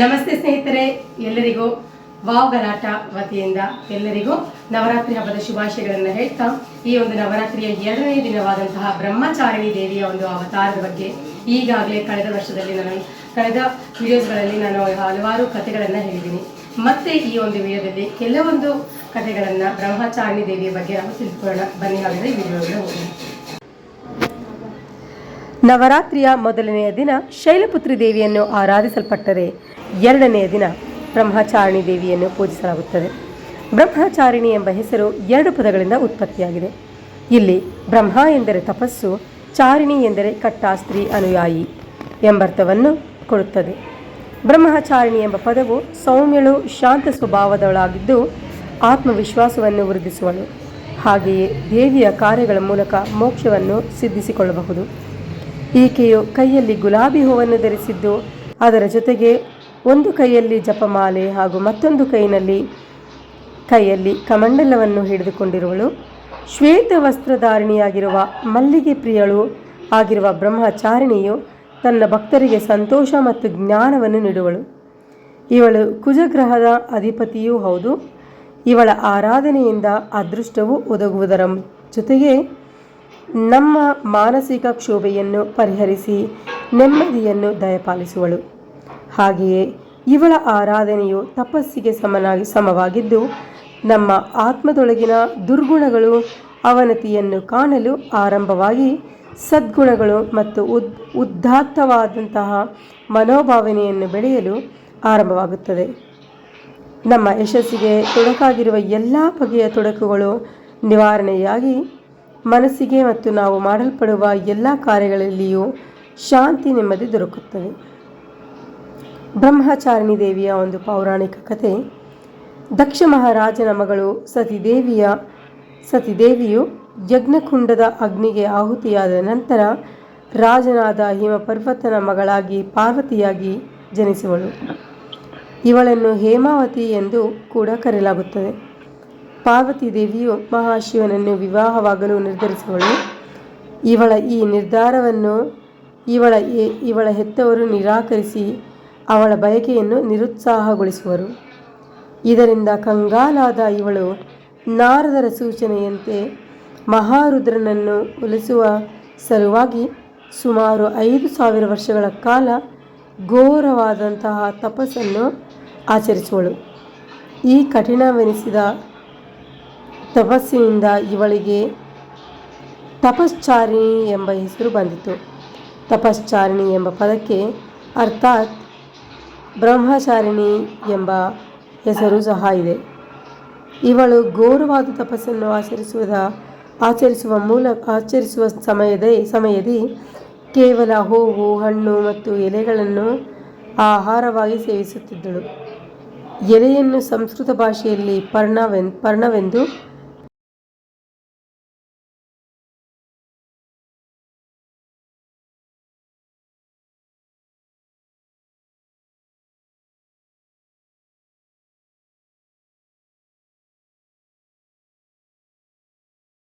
ನಮಸ್ತೆ ಸ್ನೇಹಿತರೆ, ಎಲ್ಲರಿಗೂ ವಾವ್ ಗಲಾಟ ವತಿಯಿಂದ ಎಲ್ಲರಿಗೂ ನವರಾತ್ರಿ ಹಬ್ಬದ ಶುಭಾಶಯಗಳನ್ನು ಹೇಳ್ತಾ, ಈ ಒಂದು ನವರಾತ್ರಿಯ ಎರಡನೇ ದಿನವಾದಂತಹ ಬ್ರಹ್ಮಚಾರಿಣಿ ದೇವಿಯ ಒಂದು ಅವತಾರದ ಬಗ್ಗೆ ಈಗಾಗಲೇ ಕಳೆದ ವರ್ಷದಲ್ಲಿ ನಾನು, ಕಳೆದ ವಿಡಿಯೋಸ್ಗಳಲ್ಲಿ ನಾನು ಹಲವಾರು ಕಥೆಗಳನ್ನು ಹೇಳಿದ್ದೀನಿ. ಮತ್ತೆ ಈ ಒಂದು ವಿಡಿಯೋದಲ್ಲಿ ಕೆಲವೊಂದು ಕಥೆಗಳನ್ನು ಬ್ರಹ್ಮಚಾರಿಣಿ ದೇವಿಯ ಬಗ್ಗೆ ನಾವು ತಿಳ್ಕೊಳ್ಳೋಣ ಬನ್ನಿ ಹಾಗಾದರೆ ಈ ವಿಡಿಯೋವನ್ನು ಹೋಗೋಣ ನವರಾತ್ರಿಯ ಮೊದಲನೆಯ ದಿನ ಶೈಲಪುತ್ರಿ ದೇವಿಯನ್ನು ಆರಾಧಿಸಲ್ಪಟ್ಟರೆ. ಎರಡನೆಯ ದಿನ ಬ್ರಹ್ಮಚಾರಿಣಿ ದೇವಿಯನ್ನು ಪೂಜಿಸಲಾಗುತ್ತದೆ. ಬ್ರಹ್ಮಚಾರಿಣಿ ಎಂಬ ಹೆಸರು ಎರಡು ಪದಗಳಿಂದ ಉತ್ಪತ್ತಿಯಾಗಿದೆ. ಇಲ್ಲಿ ಬ್ರಹ್ಮ ಎಂದರೆ ತಪಸ್ಸು, ಚಾರಿಣಿ ಎಂದರೆ ಕಟ್ಟಾಸ್ತ್ರೀ ಅನುಯಾಯಿ ಎಂಬರ್ಥವನ್ನು ಕೊಡುತ್ತದೆ. ಬ್ರಹ್ಮಚಾರಿಣಿ ಎಂಬ ಪದವು ಸೌಮ್ಯಳು, ಶಾಂತ ಸ್ವಭಾವದವಳಾಗಿದ್ದು ಆತ್ಮವಿಶ್ವಾಸವನ್ನು ವೃದ್ಧಿಸುವಳು. ಹಾಗೆಯೇ ದೇವಿಯ ಕಾರ್ಯಗಳ ಮೂಲಕ ಮೋಕ್ಷವನ್ನು ಸಿದ್ಧಿಸಿಕೊಳ್ಳಬಹುದು. ಈಕೆಯು ಕೈಯಲ್ಲಿ ಗುಲಾಬಿ ಹೂವನ್ನು ಧರಿಸಿದ್ದು, ಅದರ ಜೊತೆಗೆ ಒಂದು ಕೈಯಲ್ಲಿ ಜಪಮಾಲೆ ಹಾಗೂ ಮತ್ತೊಂದು ಕೈನಲ್ಲಿ, ಕೈಯಲ್ಲಿ ಕಮಂಡಲವನ್ನು ಹಿಡಿದುಕೊಂಡಿರುವಳು. ಶ್ವೇತ ವಸ್ತ್ರಧಾರಿಣಿಯಾಗಿರುವ ಮಲ್ಲಿಗೆ ಪ್ರಿಯಳು ಆಗಿರುವ ಬ್ರಹ್ಮಚಾರಿಣಿಯು ತನ್ನ ಭಕ್ತರಿಗೆ ಸಂತೋಷ ಮತ್ತು ಜ್ಞಾನವನ್ನು ನೀಡುವಳು. ಇವಳು ಕುಜಗ್ರಹದ ಅಧಿಪತಿಯೂ ಹೌದು. ಇವಳ ಆರಾಧನೆಯಿಂದ ಅದೃಷ್ಟವು ಒದಗುವುದರ ಜೊತೆಗೆ ನಮ್ಮ ಮಾನಸಿಕ ಕ್ಷೋಭೆಯನ್ನು ಪರಿಹರಿಸಿ, ನೆಮ್ಮದಿಯನ್ನು ದಯಪಾಲಿಸುವಳು. ಹಾಗೆಯೇ ಇವಳ ಆರಾಧನೆಯು ತಪಸ್ಸಿಗೆ ಸಮನಾಗಿ ಸಮವಾಗಿದ್ದು, ನಮ್ಮ ಆತ್ಮದೊಳಗಿನ ದುರ್ಗುಣಗಳು ಅವನತಿಯನ್ನು ಕಾಣಲು ಆರಂಭವಾಗಿ ಸದ್ಗುಣಗಳು ಮತ್ತು ಉದ್ ಉದ್ದಾತ್ತವಾದಂತಹ ಮನೋಭಾವನೆಯನ್ನು ಬೆಳೆಯಲು ಆರಂಭವಾಗುತ್ತದೆ. ನಮ್ಮ ಯಶಸ್ಸಿಗೆ ತೊಡಕಾಗಿರುವ ಎಲ್ಲ ಬಗೆಯ ತೊಡಕುಗಳು ನಿವಾರಣೆಯಾಗಿ ಮನಸ್ಸಿಗೆ ಮತ್ತು ನಾವು ಮಾಡಲ್ಪಡುವ ಎಲ್ಲ ಕಾರ್ಯಗಳಲ್ಲಿಯೂ ಶಾಂತಿ ನೆಮ್ಮದಿ ದೊರಕುತ್ತದೆ. ಬ್ರಹ್ಮಚಾರಿಣಿ ದೇವಿಯ ಒಂದು ಪೌರಾಣಿಕ ಕಥೆ. ದಕ್ಷ ಮಹಾರಾಜನ ಮಗಳು ಸತಿದೇವಿಯ, ಸತಿದೇವಿಯು ಯಜ್ಞಕುಂಡದ ಅಗ್ನಿಗೆ ಆಹುತಿಯಾದ ನಂತರ ರಾಜನಾದ ಹಿಮಪರ್ವತನ ಮಗಳಾಗಿ ಪಾರ್ವತಿಯಾಗಿ ಜನಿಸುವಳು. ಇವಳನ್ನು ಹೇಮಾವತಿ ಎಂದು ಕೂಡ ಕರೆಯಲಾಗುತ್ತದೆ. ಪಾರ್ವತಿ ದೇವಿಯು ಮಹಾಶಿವನನ್ನು ವಿವಾಹವಾಗಲು ನಿರ್ಧರಿಸುವಳು ಇವಳ ಈ ನಿರ್ಧಾರವನ್ನು ಇವಳ ಇವಳ ಹೆತ್ತವರು ನಿರಾಕರಿಸಿ ಅವಳ ಬಯಕೆಯನ್ನು ನಿರುತ್ಸಾಹಗೊಳಿಸುವರು. ಇದರಿಂದ ಕಂಗಾಲಾದ ಇವಳು ನಾರದರ ಸೂಚನೆಯಂತೆ ಮಹಾರುದ್ರನನ್ನು ಒಲಿಸುವ ಸಲುವಾಗಿ ಸುಮಾರು ಐದು ಸಾವಿರ ವರ್ಷಗಳ ಕಾಲ ಘೋರವಾದಂತಹ ತಪಸ್ಸನ್ನು ಆಚರಿಸುವಳು. ಈ ಕಠಿಣವೆನಿಸಿದ ತಪಸ್ಸಿನಿಂದ ಇವಳಿಗೆ ತಪಶ್ಚಾರಿಣಿ ಎಂಬ ಹೆಸರು ಬಂದಿತು. ತಪಶ್ಚಾರಿಣಿ ಎಂಬ ಪದಕ್ಕೆ ಅರ್ಥಾತ್ ಬ್ರಹ್ಮಚಾರಿಣಿ ಎಂಬ ಹೆಸರು ಸಹ ಇದೆ. ಇವಳು ಘೋರವಾದ ತಪಸ್ಸನ್ನು ಆಚರಿಸುವುದ, ಆಚರಿಸುವ ಮೂಲಕ ಆಚರಿಸುವ ಸಮಯದ, ಸಮಯದಿ ಕೇವಲ ಹೂವು, ಹಣ್ಣು ಮತ್ತು ಎಲೆಗಳನ್ನು ಆಹಾರವಾಗಿ ಸೇವಿಸುತ್ತಿದ್ದಳು. ಎಲೆಯನ್ನು ಸಂಸ್ಕೃತ ಭಾಷೆಯಲ್ಲಿ ಪರ್ಣವೆನ್, ಪರ್ಣವೆಂದು